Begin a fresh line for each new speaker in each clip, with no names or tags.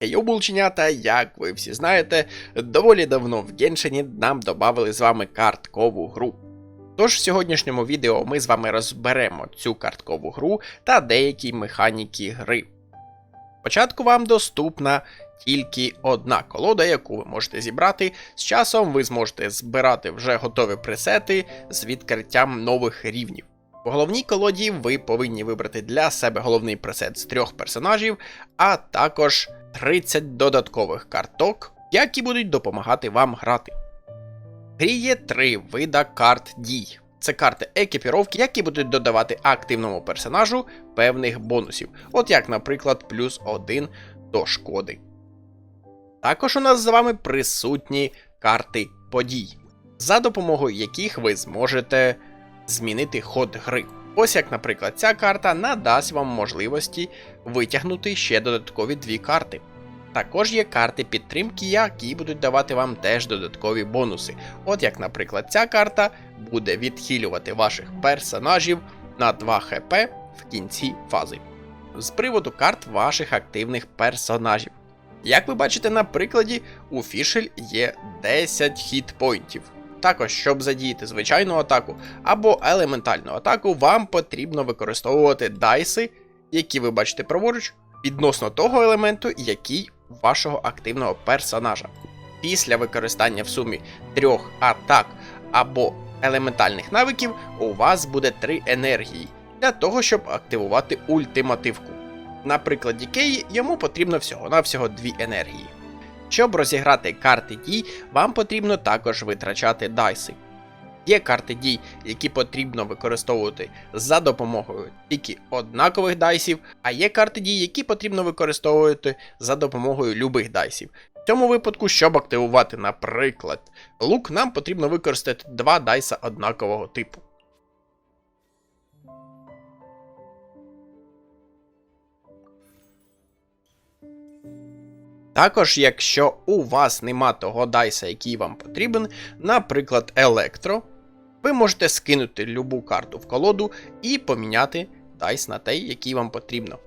Йоу, булченята, як ви всі знаєте, доволі давно в Геншині нам додали з вами карткову гру. Тож в сьогоднішньому відео ми з вами розберемо цю карткову гру та деякі механіки гри. Спочатку вам доступна тільки одна колода, яку ви можете зібрати. З часом ви зможете збирати вже готові пресети з відкриттям нових рівнів. У головній колоді ви повинні вибрати для себе головний пресет з трьох персонажів, а також 30 додаткових карток, які будуть допомагати вам грати. В грі є три вида карт дій. Це карти екіпіровки, які будуть додавати активному персонажу певних бонусів, от як, наприклад, плюс 1 до шкоди. Також у нас з вами присутні карти подій, за допомогою яких ви зможете змінити ход гри. Ось як, наприклад, ця карта надасть вам можливості витягнути ще додаткові дві карти. Також є карти підтримки, які будуть давати вам теж додаткові бонуси. От як, наприклад, ця карта буде відхилювати ваших персонажів на 2 хп в кінці фази. З приводу карт ваших активних персонажів. Як ви бачите на прикладі, у Фішель є 10 хітпойнтів. Також, щоб задіяти звичайну атаку або елементальну атаку, вам потрібно використовувати дайси, які ви бачите праворуч, відносно того елементу, який вашого активного персонажа. Після використання в сумі трьох атак або елементальних навиків, у вас буде 3 енергії для того, щоб активувати ультимативку. На прикладі Кеї йому потрібно всього-навсього 2 енергії. Щоб розіграти карти дій, вам потрібно також витрачати дайси. Є карти дій, які потрібно використовувати за допомогою тільки однакових дайсів, а є карти дій, які потрібно використовувати за допомогою любих дайсів. В цьому випадку, щоб активувати, наприклад, лук, нам потрібно використати два дайса однакового типу. Також, якщо у вас нема того дайса, який вам потрібен, наприклад, електро, ви можете скинути любу карту в колоду і поміняти дайс на той, який вам потрібно.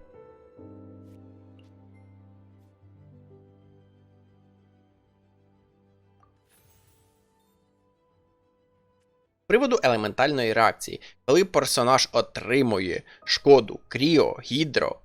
Приводу елементальної реакції, коли персонаж отримує шкоду кріо, гідро,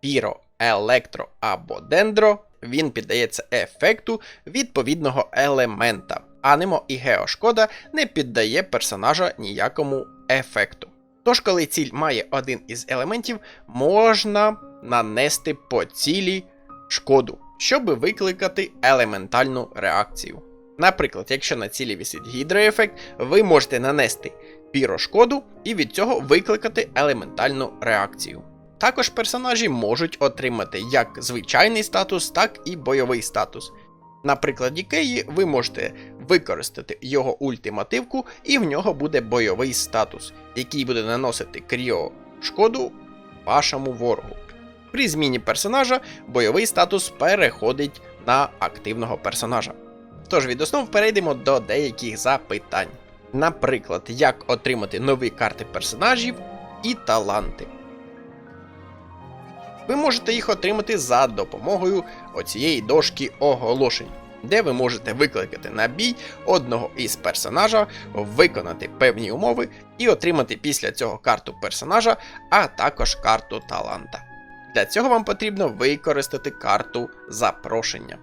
піро, електро або дендро, він піддається ефекту відповідного елемента. Анемо і геошкода не піддає персонажа ніякому ефекту. Тож, коли ціль має один із елементів, можна нанести по цілі шкоду, щоб викликати елементальну реакцію. Наприклад, якщо на цілі висить гідроефект, ви можете нанести пірошкоду і від цього викликати елементальну реакцію. Також персонажі можуть отримати як звичайний статус, так і бойовий статус. На прикладі Кеї ви можете використати його ультимативку, і в нього буде бойовий статус, який буде наносити кріо шкоду вашому ворогу. При зміні персонажа бойовий статус переходить на активного персонажа. Тож від основ перейдемо до деяких запитань. Наприклад, як отримати нові карти персонажів і таланти. Ви можете їх отримати за допомогою оцієї дошки оголошень, де ви можете викликати на бій одного із персонажа, виконати певні умови і отримати після цього карту персонажа, а також карту таланта. Для цього вам потрібно використати карту запрошення.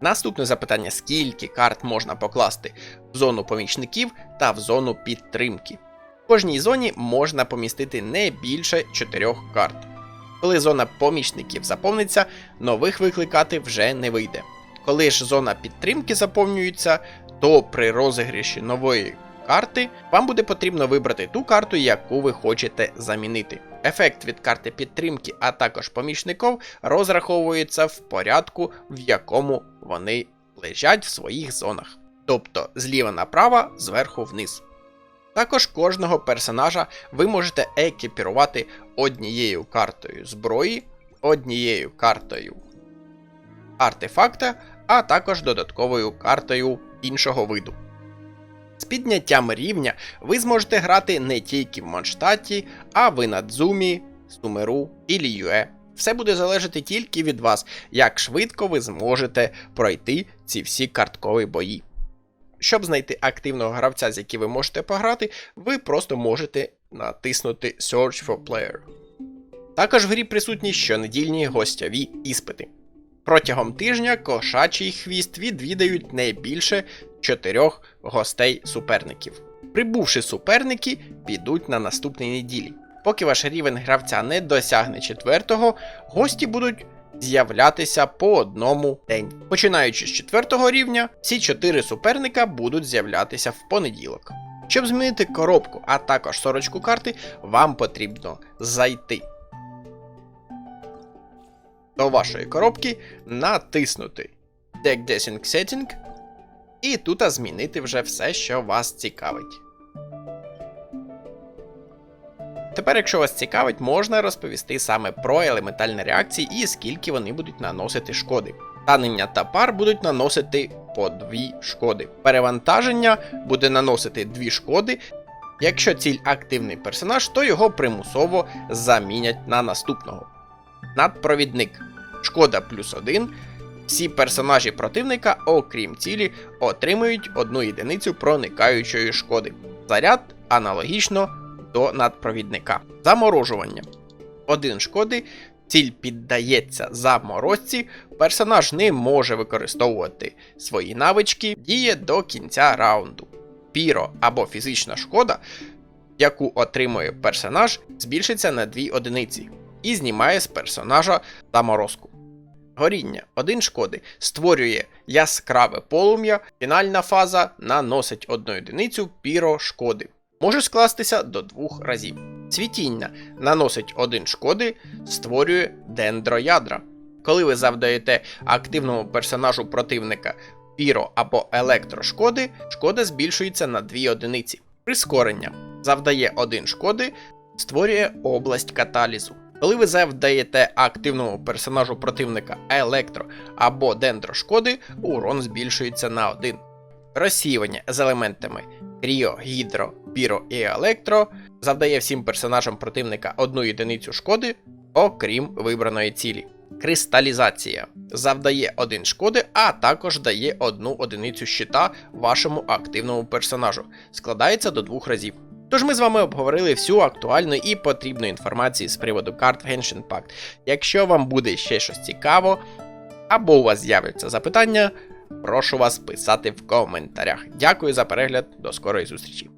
Наступне запитання: скільки карт можна покласти в зону помічників та в зону підтримки? В кожній зоні можна помістити не більше 4 карт. Коли зона помічників заповниться, нових викликати вже не вийде. Коли ж зона підтримки заповнюється, то при розіграші нової карти вам буде потрібно вибрати ту карту, яку ви хочете замінити. Ефект від карти підтримки, а також помічників розраховується в порядку, в якому вони лежать в своїх зонах. Тобто зліва направо, зверху вниз. Також кожного персонажа ви можете екіпірувати однією картою зброї, однією картою артефакта, а також додатковою картою іншого виду. З підняттям рівня ви зможете грати не тільки в Монштаті, а в Інадзумі, Сумеру і Ліюе. Все буде залежати тільки від вас, як швидко ви зможете пройти ці всі карткові бої. Щоб знайти активного гравця, з яким ви можете пограти, ви просто можете натиснути Search for Player. Також в грі присутні щонедільні гостьові іспити. Протягом тижня кошачий хвіст відвідають не більше чотирьох гостей суперників. Прибувши суперники, підуть на наступній неділі. Поки ваш рівень гравця не досягне четвертого, гості будуть з'являтися по одному день. Починаючи з четвертого рівня, всі чотири суперника будуть з'являтися в понеділок. Щоб змінити коробку, а також сорочку карти, вам потрібно зайти до вашої коробки, натиснути Deck Dressing Setting і тут змінити вже все, що вас цікавить. Тепер, якщо вас цікавить, можна розповісти саме про елементальні реакції і скільки вони будуть наносити шкоди. Танення та пар будуть наносити по 2 шкоди. Перевантаження буде наносити 2 шкоди. Якщо ціль активний персонаж, то його примусово замінять на наступного. Надпровідник. Шкода плюс 1. Всі персонажі противника, окрім цілі, отримують одну єдиницю проникаючої шкоди. Заряд аналогічно до надпровідника. Заморожування. Один шкоди. Ціль піддається заморозці, персонаж не може використовувати свої навички, діє до кінця раунду. Піро або фізична шкода, яку отримує персонаж, збільшиться на 2 одиниці і знімає з персонажа заморозку. Горіння. Один шкоди створює яскраве полум'я, фінальна фаза наносить одну одиницю піро шкоди. Може скластися до двох разів. Цвітіння наносить один шкоди, створює дендроядра. Коли ви завдаєте активному персонажу противника піро або електрошкоди, шкода збільшується на 2 одиниці. Прискорення завдає один шкоди, створює область каталізу. Коли ви завдаєте активному персонажу противника електро або дендрошкоди, урон збільшується на 1. Розсіювання з елементами Кріо, Гідро, Піро і Електро завдає всім персонажам противника одну єдиницю шкоди, окрім вибраної цілі. Кристалізація завдає 1 шкоди, а також дає одну одиницю щита вашому активному персонажу. Складається до двох разів. Тож ми з вами обговорили всю актуальну і потрібну інформацію з приводу карт Genshin Impact. Якщо вам буде ще щось цікаво, або у вас з'являться запитання, прошу вас писати в коментарях. Дякую за перегляд, до скорої зустрічі!